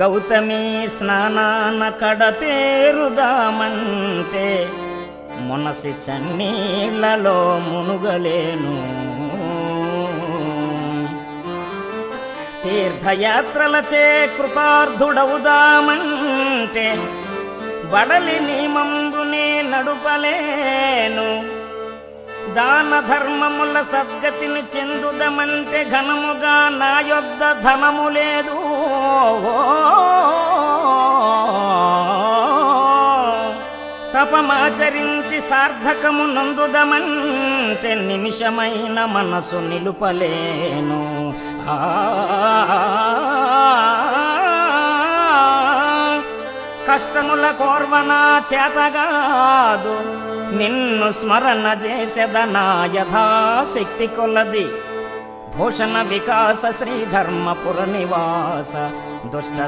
గౌతమి స్నానాన కడతేరుదామంటే మనసి చన్నీళ్ళలో మునుగలేను. తీర్థయాత్రలచే కృతార్థుడవుదామంటే బడలి నియమంబునే నడుపలేను. దాన ధర్మముల సద్గతిని చెందుదమంటే ఘనముగా నా యొద్ద ధనము లేదు. తపమాచరించి సార్థకము నందుదమంటే నిమిషమైన మనసు నిలుపలేను. ఆ కష్టముల కోర్వనా చేతగాదు. నిన్ను స్మరణ చేసేదనా యథాశక్తి కొలది. భూషణ వికాస శ్రీధర్మపుర నివాస దుష్ట